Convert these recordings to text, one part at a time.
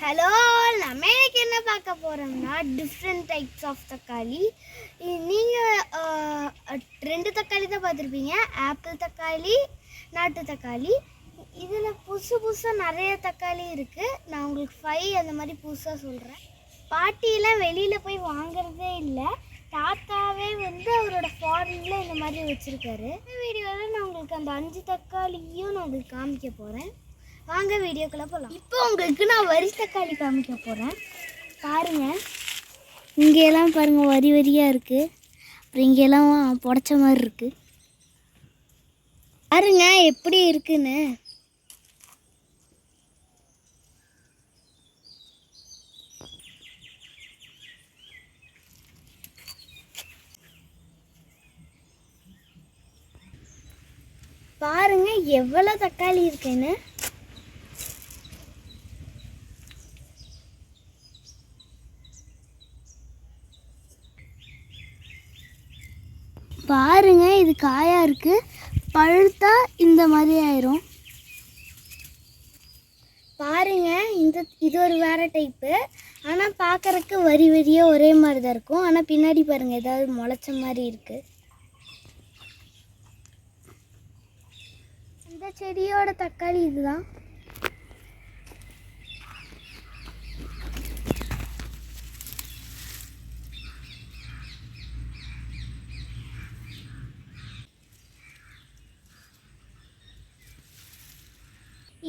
Hello நம்ம இன்னைக்கு என்ன பார்க்க போகிறோம்னா டிஃப்ரெண்ட் டைப்ஸ் ஆஃப் தக்காளி. நீங்கள் ரெண்டு தக்காளி தான் பார்த்துருப்பீங்க. ஆப்பிள் தக்காளி நாட்டு தக்காளி. இதில் புதுசு புதுசாக நிறைய தக்காளி இருக்குது நான் உங்களுக்கு ஃபைவ் அந்த மாதிரி புதுசாக சொல்கிறேன் பாட்டியெல்லாம் வெளியில் போய் வாங்குறதே இல்லை. தாத்தாவே வந்து அவரோட ஃபாரினில் இந்த மாதிரி வச்சுருக்காரு. இந்த வீடியோவில் நான் உங்களுக்கு அந்த அஞ்சு தக்காளியும் நான் உங்களுக்கு காமிக்க போகிறேன் வாங்க வீடியோக்குள்ள போகலாம் இப்போ உங்களுக்கு நான் வரி தக்காளி காமிக்க போகிறேன் பாருங்க. இங்கெல்லாம் பாருங்க வரி வரியாக இருக்குது அப்புறம் இங்கெல்லாம் புடச்ச மாதிரி இருக்குது பாருங்க எப்படி இருக்குன்னு. பாருங்க எவ்வளோ தக்காளி இருக்குன்னு. பாருங்க இது காயா இருக்கு. பழுத்தா இந்த மாதிரி ஆயிரும். பாருங்க இந்த இது ஒரு வேற டைப்பு ஆனால் பார்க்கறக்கு வரி வரியாக ஒரே மாதிரி தான் இருக்கும். ஆனால் பின்னாடி பாருங்க ஏதாவது முளைச்ச மாதிரி இருக்கு. இந்த செடியோட தக்காளி இதுதான்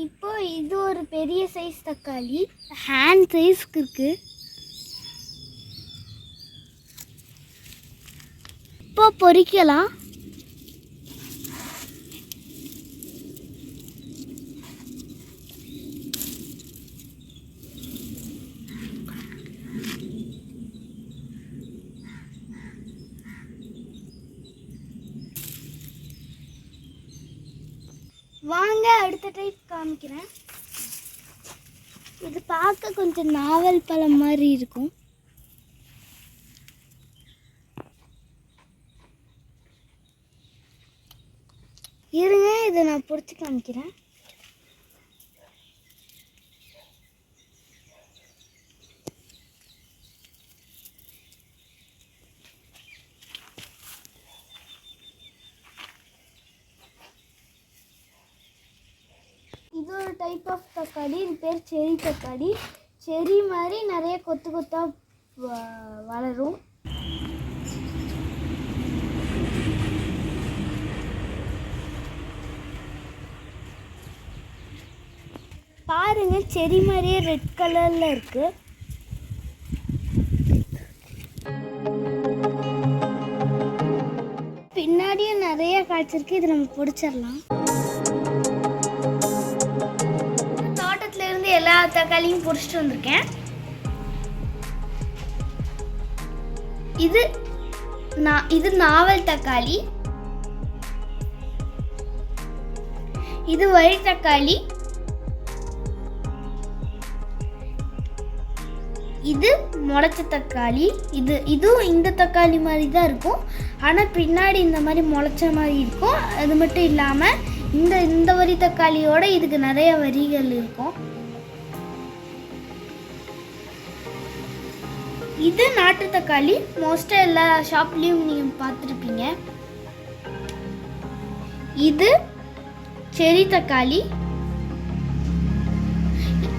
இப்போ இது ஒரு பெரிய சைஸ் தக்காளி. ஹேண்ட் சைஸ்க்கு இருக்கு. இப்போ பொரிக்கலாம் வாங்க அடுத்த டைப் காமிக்கிறேன். இது பார்க்க கொஞ்சம் நாவல் பழம் மாதிரி இருக்கும். இருங்க இதை நான் பிடிச்சி காமிக்கிறேன். இது ஒரு டைப் ஆஃப் தக்காளி இது பேர் செரி தக்காளி. செரி மாதிரி நிறைய கொத்து கொத்தா வ- வளரும். பாருங்க செரி மாதிரியே ரெட் கலர்ல இருக்கு. பின்னாடியும் நிறைய காய்ச்சிருக்கு. இது நம்ம பிடிச்சிடலாம். எல்லா தக்காளியும் பிடிச்சிட்டு வந்திருக்கேன். இது நான் இது நாவல் தக்காளி. இது வழி தக்காளி. இது முளைச்ச தக்காளி. இது இதுவும் இந்த தக்காளி மாதிரி தான் இருக்கும். ஆனால் பின்னாடி இந்த மாதிரி முளைச்ச மாதிரி இருக்கும். அது மட்டும் இல்லாமல் இந்த இந்த வரி தக்காளியோட இதுக்கு நிறைய வரிகள் இருக்கும். இது நாட்டு தக்காளி. மோஸ்ட்டாக எல்லா ஷாப்லேயும் நீங்கள் பார்த்துருப்பீங்க. இது செரி தக்காளி.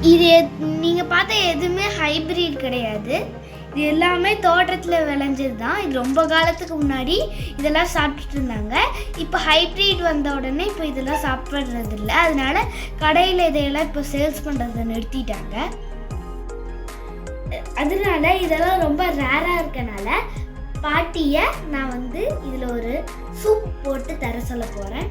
இது எத்- நீங்க பார்த்த எதுவுமே ஹைபிரிட் கிடையாது. இது எல்லாமே தோட்டத்தில் விளைஞ்சது தான் இது ரொம்ப காலத்துக்கு முன்னாடி இதெல்லாம் சாப்பிட்டுட்டு இருந்தாங்க. இப்போ ஹைப்ரிட் வந்த உடனே இப்போ இதெல்லாம் சாப்பிட்றது இல்லை அதனால கடையில் இதையெல்லாம் இப்போ சேல்ஸ் பண்ணுறதை நிறுத்திட்டாங்க. அதனால இதெல்லாம் ரொம்ப ரேராக இருக்கனால பாட்டியை நான் வந்து இதில் ஒரு சூப் போட்டு தர சொல்ல போகிறேன்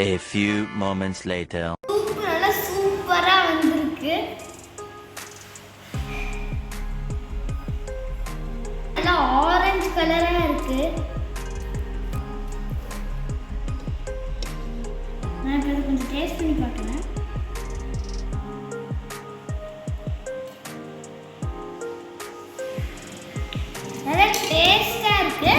A few moments later. கலராக இருக்கு. நான் இப்போ கொஞ்சம் டேஸ்ட் பண்ணி பார்க்குறேன். நல்லா டேஸ்டாக இருக்கு.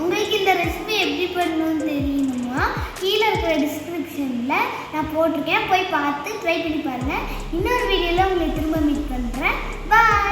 உங்களுக்கு இந்த ரெசிபி எப்படி பண்ணணும்னு தெரியணுமா? கீழே இருக்கிற டிஸ்கிரிப்ஷனில் நான் போட்டிருக்கேன். போய் பார்த்து ட்ரை பண்ணி பாருங்கள் இன்னொரு வீடியோவில் உங்களை திரும்ப மீட் பண்ணுறேன் பாய்